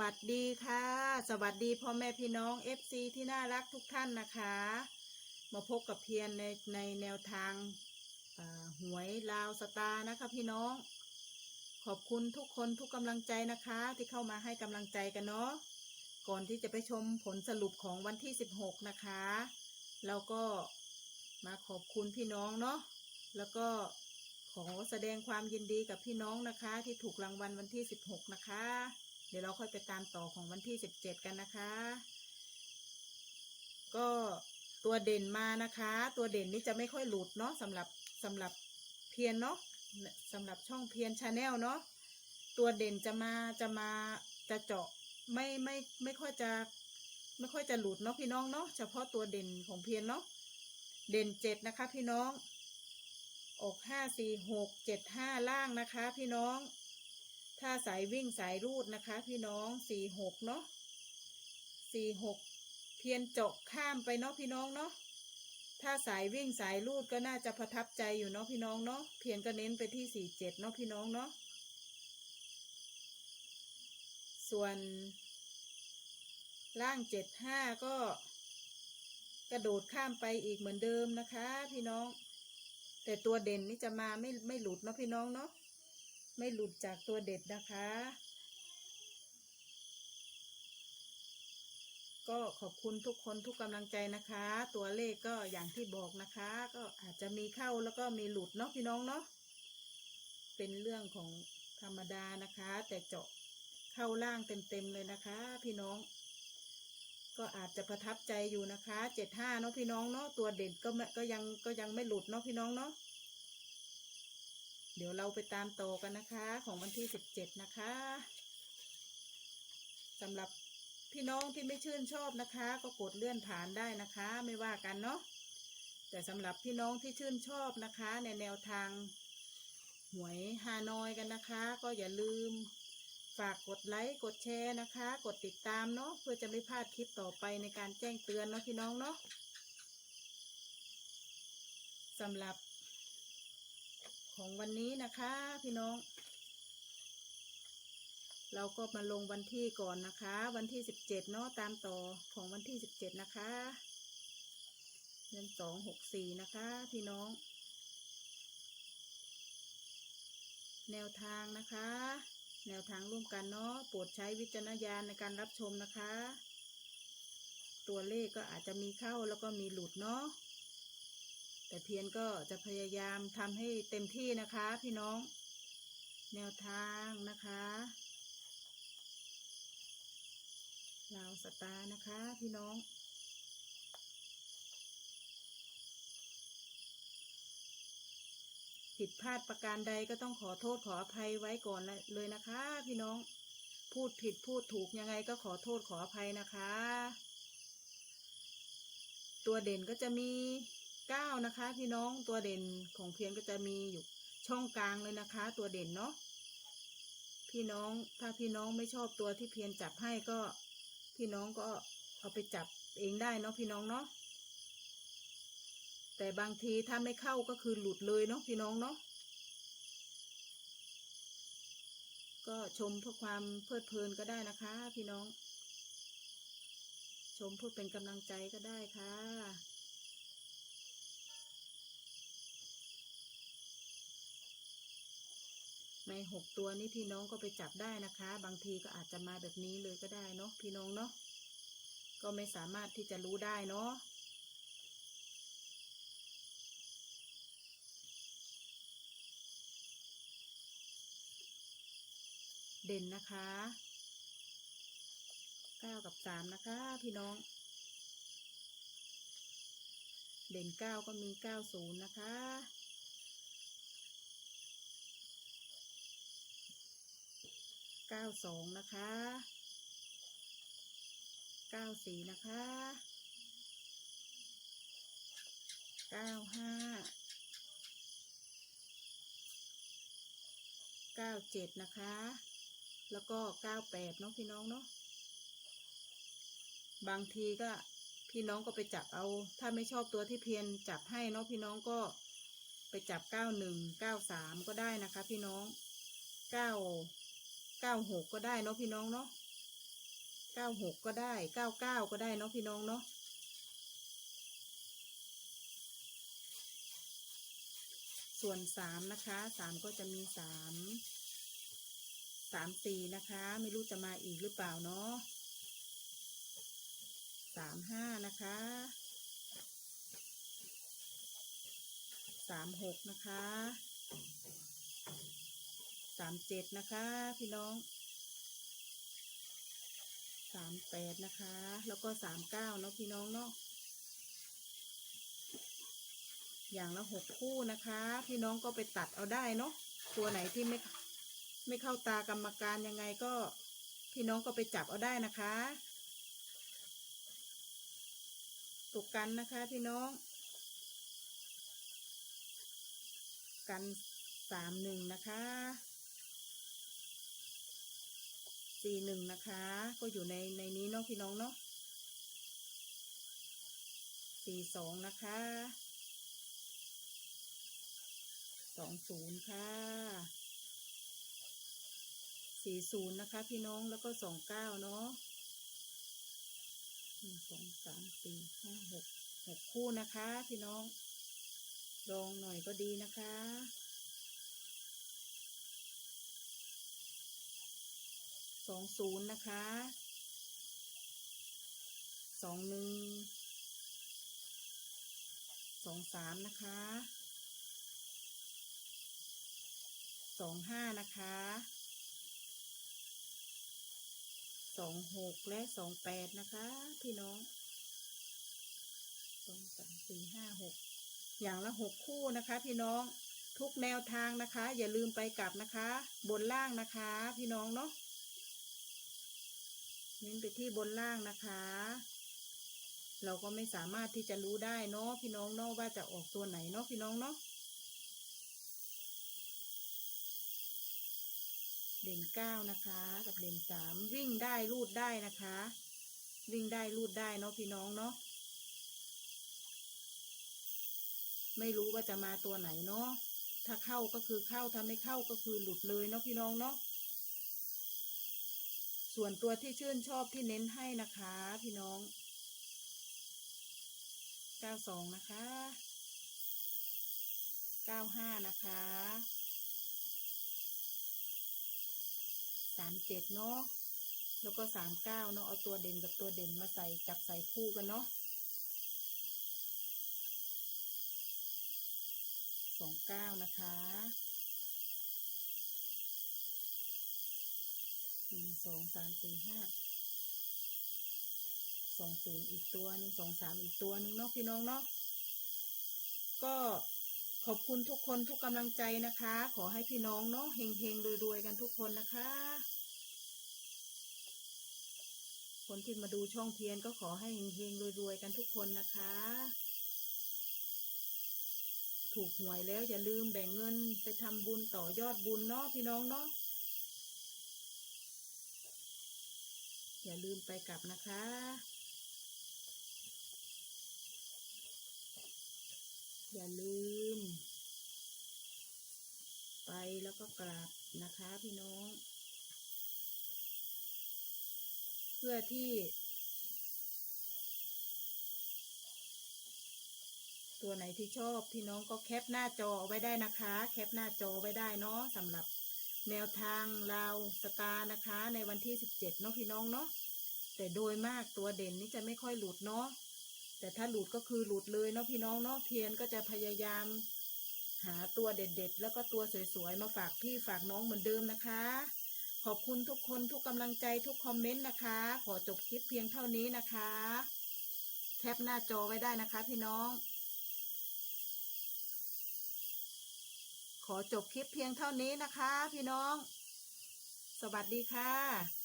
วัสดีค่ะ สวัสดีพ่อแม่พี่น้อง FC ที่น่ารักทุกท่านนะคะ มาพบกับเพียรในในแนวทางหวยลาวสตาร์นะคะพี่น้อง ขอบคุณทุกคนทุกกำลังใจนะคะ ที่เข้ามาให้กำลังใจกันเนาะก่อนที่จะไปชมผลสรุปของวันที่ 16 นะคะเราก็มาขอบคุณพี่น้องเนาะแล้วก็ขอแสดงความยินดีกับพี่น้องนะคะ ที่ถูกรางวัลวันที่ 16 นะคะ ดี๋ยวเราค่อยไปตามต่อของวันที่17กันนะคะ ก็ตัวเด่นมานะคะ ตัวเด่นนี้จะไม่ค่อยหลุดเนาะสำหรับสำหรับเพียนเนาะสำหรับช่องเพียนชาแนลเนาะตัวเด่นจะมาจะมาจะเจาะไม่ไม่ไม่ค่อยจะไม่ค่อยจะหลุดเนาะพี่น้องเนาะเฉพาะตัวเด่นของเพียนเนาะเด่นเจ็ดนะคะ พี่น้อง อกห้าสี่หกเจ็ดห้าล่างนะคะ พี่น้อง ถ้าสายวิ่งสายรูดนะคะ พี่น้องสี่หกเนาะสี่หกเพียนเจาะข้ามไปเนาะพี่น้องเนาะถ้าสายวิ่งสายรูดก็น่าจะประทับใจอยู่เนาะพี่น้องเนาะเพียนก็เน้นไปที่สี่เจ็ดเนาะพี่น้องเนาะส่วนล่างเจ็ดห้าก็ กระโดดข้ามไปอีกเหมือนเดิมนะคะ พี่น้อง แต่ตัวเด่นนี่จะมาไม่ไม่หลุดเนาะพี่น้องเนาะ ไม่หลุดจากตัวเด็ดนะคะ ก็ขอบคุณทุกคนทุกกำลังใจนะคะ ตัวเลขก็อย่างที่บอกนะคะ ก็อาจจะมีเข้าแล้วก็มีหลุดเนาะพี่น้องเนาะเป็นเรื่องของธรรมดานะคะ แต่เจาะเข้าล่างเต็มๆเลยนะคะ พี่น้อง ก็อาจจะประทับใจอยู่นะคะเจ็ดห้าเนาะพี่น้องเนาะตัวเด่นก็ไม่ก็ยังก็ยังไม่หลุดเนาะพี่น้องเนาะ เดี๋ยวเราไปตามต่อกันนะคะ ของวันที่สิบเจ็ดนะคะสำหรับพี่น้องที่ไม่ชื่นชอบนะคะ ก็กดเลื่อนผ่านได้นะคะ ไม่ว่ากันเนาะแต่สำหรับพี่น้องที่ชื่นชอบนะคะ ในแนวทางหวยฮานอยกันนะคะ ก็อย่าลืมฝากกดไลค์กดแชร์นะคะ กดติดตามเนาะเพื่อจะไม่พลาดคลิปต่อไปในการแจ้งเตือนเนาะพี่น้องเนาะสำหรับ ของวันนี้นะคะ พี่น้อง เราก็มาลงวันที่ก่อนนะคะ วันที่สิบเจ็ดเนาะตามต่อของวันที่สิบเจ็ดนะคะเดือนสองหกสี่นะคะ พี่น้อง แนวทางนะคะ แนวทางร่วมกันเนาะโปรดใช้วิจารณญาณในการรับชมนะคะ ตัวเลขก็อาจจะมีเข้าแล้วก็มีหลุดเนาะ แต่เพียนก็จะพยายามทำให้เต็มที่นะคะ พี่น้อง แนวทางนะคะลาวสตาร์นะคะ พี่น้องผิดพลาดประการใดก็ต้องขอโทษขออภัยไว้ก่อนเลยนะคะ พี่น้องพูดผิดพูดถูกยังไงก็ขอโทษขออภัยนะคะ ตัวเด่นก็จะมี เก้านะคะพี่น้องตัวเด่นของเพียงก็จะมีอยู่ช่องกลางเลยนะคะ ตัวเด่นเนาะพี่น้องถ้าพี่น้องไม่ชอบตัวที่เพียงจับให้ก็ พี่น้องก็เอาไปจับเองได้เนาะพี่น้องเนาะแต่บางทีถ้าไม่เข้าก็คือหลุดเลยเนาะพี่น้องเนาะก็ชมเพื่อความเพลิดเพลินก็ได้นะคะ พี่น้อง ชมเพื่อเป็นกำลังใจก็ได้ค่ะ ในหกตัวนี้พี่น้องก็ไปจับได้นะคะ บางทีก็อาจจะมาแบบนี้เลยก็ได้เนาะพี่น้องเนาะก็ไม่สามารถที่จะรู้ได้เนาะเด่นนะคะเก้ากับสามนะคะ พี่น้อง เด่นเก้าก็มีเก้าศูนย์นะคะ เก้าสองนะคะเก้าสี่นะคะเก้าห้าเก้าเจ็ดนะคะ แล้วก็เก้าแปดเนาะพี่น้องเนาะบางทีก็พี่น้องก็ไปจับเอา ถ้าไม่ชอบตัวที่เพียนจับให้เนาะพี่น้องก็ไปจับเก้าหนึ่งเก้าสามก็ได้นะคะ พี่น้องเก้า เก้าหกก็ได้เนาะพี่น้องเนาะเก้าหกก็ได้เก้าเก้าก็ได้เนาะพี่น้องเนาะส่วนสามนะคะสามก็จะมีสามสามสี่นะคะ ไม่รู้จะมาอีกหรือเปล่าเนาะสามห้านะคะสามหกนะคะามเจ็ดนะคะ พี่น้องสามแปดนะคะ แล้วก็สามเก้าเนาะพี่น้องเนาะอย่างละหกคู่นะคะ พี่น้องก็ไปตัดเอาได้เนาะตัวไหนที่ไม่ไม่เข้าตากรรมการยังไงก็ พี่น้องก็ไปจับเอาได้นะคะตกกันนะคะ พี่น้อง กันสามหนึ่งนะคะ สี่หนึ่งนะคะ ก็อยู่ในในนี้เนาะพี่น้องเนาะสี่สองนะคะสองศูนย์ค่ะสี่ศูนย์นะคะ พี่น้องแล้วก็สองเก้าเนาะหนึ่งสองสามสี่ห้าหกหกคู่นะคะ พี่น้องลองหน่อยก็ดีนะคะ สองศูนย์นะคะสองหนึ่งสองสามนะคะสองห้านะคะสองหกและสองแปดนะคะ พี่น้องสองสามสี่ห้าหกอย่างละหกคู่นะคะ พี่น้องทุกแนวทางนะคะ อย่าลืมไปกลับนะคะ บนล่างนะคะ พี่น้องเนาะ เน้นไปที่บนล่างนะคะ เราก็ไม่สามารถที่จะรู้ได้เนาะพี่น้องเนาะว่าจะออกตัวไหนเนาะพี่น้องเนาะเด่นเก้านะคะ กับเด่นสามวิ่งได้รูดได้นะคะ วิ่งได้รูดได้เนาะพี่น้องเนาะไม่รู้ว่าจะมาตัวไหนเนาะถ้าเข้าก็คือเข้าถ้าไม่เข้าก็คือหลุดเลยเนาะพี่น้องเนาะ ส่วนตัวที่ชื่นชอบที่เน้นให้นะคะ พี่น้อง 92 นะคะ 95 นะคะ 37 เนาะ แล้วก็ 39 เนาะ เอาตัวเด่นกับตัวเด่นมาใส่จับใส่คู่กันเนาะ29 นะคะ หนึ่งสองสามสี่ห้าสองศูนย์อีกตัวหนึ่งสองสามอีกตัวหนึ่งเนาะพี่น้องเนาะก็ขอบคุณทุกคนทุกกำลังใจนะคะ ขอให้พี่น้องเนาะเฮงเฮงรวยๆกันทุกคนนะคะ คนที่มาดูช่องเพียนก็ขอให้เฮงเฮงรวยๆกันทุกคนนะคะ ถูกหวยแล้วอย่าลืมแบ่งเงินไปทำบุญต่อยอดบุญเนาะพี่น้องเนาะ อย่าลืมไปกลับนะคะ อย่าลืม ไปแล้วก็กลับนะคะพี่น้อง เพื่อที่ ตัวไหนที่ชอบพี่น้องก็แคปหน้าจอไว้ได้นะคะ แคปหน้าจอไว้ได้เนาะสำหรับ แนวทางลาวสตานะคะ ในวันที่สิบเจ็ดเนาะพี่น้องเนาะแต่โดยมากตัวเด่นนี่จะไม่ค่อยหลุดเนาะแต่ถ้าหลุดก็คือหลุดเลยเนาะพี่น้องเนาะเพียนก็จะพยายาม หาตัวเด็ดๆ แล้วก็ตัวสวยๆ มาฝากพี่ฝากน้องเหมือนเดิมนะคะ ขอบคุณทุกคนทุกกำลังใจทุกคอมเมนต์นะคะ ขอจบคลิปเพียงเท่านี้นะคะ แคปหน้าจอไว้ได้นะคะพี่น้อง ขอจบคลิปเพียงเท่านี้นะคะ พี่น้อง สวัสดีค่ะ